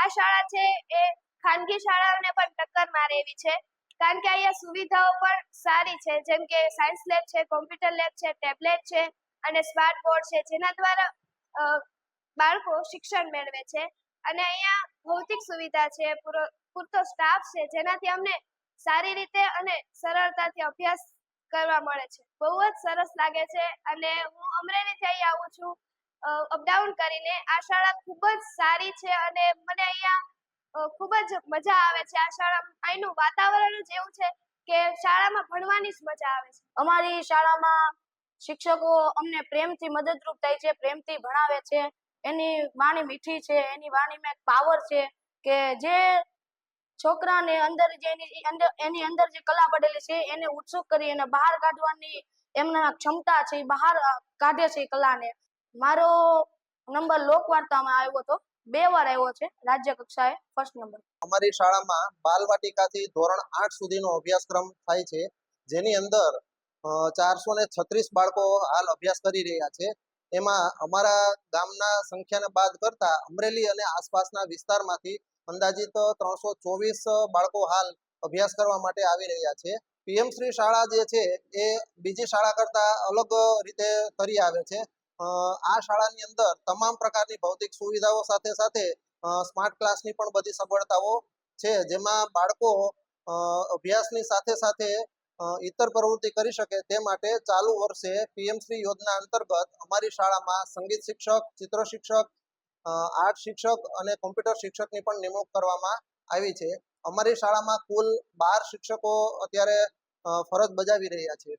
આ શાળા છે એ ખાનગી શાળાઓને પણ ટક્કર મારે એવી છે. કારણ કે અહીંયા સુવિધાઓ પણ સારી છે. જેમ કે સાયન્સ લેબ છે કોમ્પ્યુટર લેબ છે ટેબ્લેટ છે અને સ્માર્ટ બોર્ડ છે, જેના દ્વારા બાળકો શિક્ષણ મેળવે છે. અને અહીંયા ભૌતિક સુવિધા છે, પૂરો, પૂરતો સ્ટાફ છે, જેનાથી અમને સારી રીતે અને સરળતાથી અભ્યાસ કરવા મળે છે. બહુ જ સરસ લાગે છે અને હું અમરેલીથી અહીં આવું છું. અપડાઉન કરીને આ શાળા ખૂબ જ સારી છે અને મને અહીંયા ખૂબ જ મજા આવે છે. આ શાળા, અહીંનું વાતાવરણ જ એવું છે કે શાળામાં ભણવાની જ મજા આવે છે. અમારી શાળામાં શિક્ષકો અમને પ્રેમથી મદદરૂપ થાય છે, પ્રેમથી ભણાવે છે. એની વાણી મીઠી છે, એની વાણીમાં એક પાવર છે કે જે છોકરાને અંદર જે એની અંદર જે કલા પડેલી છે, એને ઉત્સુક કરી એને બહાર કાઢવાની એમના ક્ષમતા છે, એ બહાર કાઢે છે કલાને. મારો નંબર લોકવાર્તામાં આવ્યો હતો બે વાર આવ્યો છે રાજ્ય કક્ષાએ ફર્સ્ટ નંબર અમારી શાળામાં બાલવાટિકાથી ધોરણ આઠ સુધીનો અભ્યાસક્રમ થાય છે, જેની અંદર ચારસો ને છત્રીસ બાળકો હાલ અભ્યાસ કરી રહ્યા છે. એમાં અમારા ગામના સંખ્યાને બાદ કરતા અમરેલી અને આસપાસના વિસ્તારમાંથી અંદાજિત ત્રણસો ચોવીસ બાળકો હાલ અભ્યાસ કરવા માટે આવી રહ્યા છે. પીએમ શ્રી શાળા જે છે એ બીજી શાળા કરતા અલગ રીતે કરી આવે છે. આ શાળાની અંદર તમામ પ્રકારની ભૌતિક સુવિધાઓ સાથે સાથે સ્માર્ટ ક્લાસની પણ બધી સગવડતાઓ છે, જેમાં બાળકો અભ્યાસની સાથે સાથે ઇતર પ્રવૃત્તિ કરી શકે તે માટે ચાલુ વર્ષે પીએમશ્રી યોજના અંતર્ગત અમારી શાળામાં સંગીત શિક્ષક, ચિત્ર શિક્ષક આર્ટ શિક્ષક અને કોમ્પ્યુટર શિક્ષકની પણ નિમણૂક કરવામાં આવી છે. અમારી શાળામાં કુલ બાર શિક્ષકો અત્યારે ફરજ બજાવી રહ્યા છે.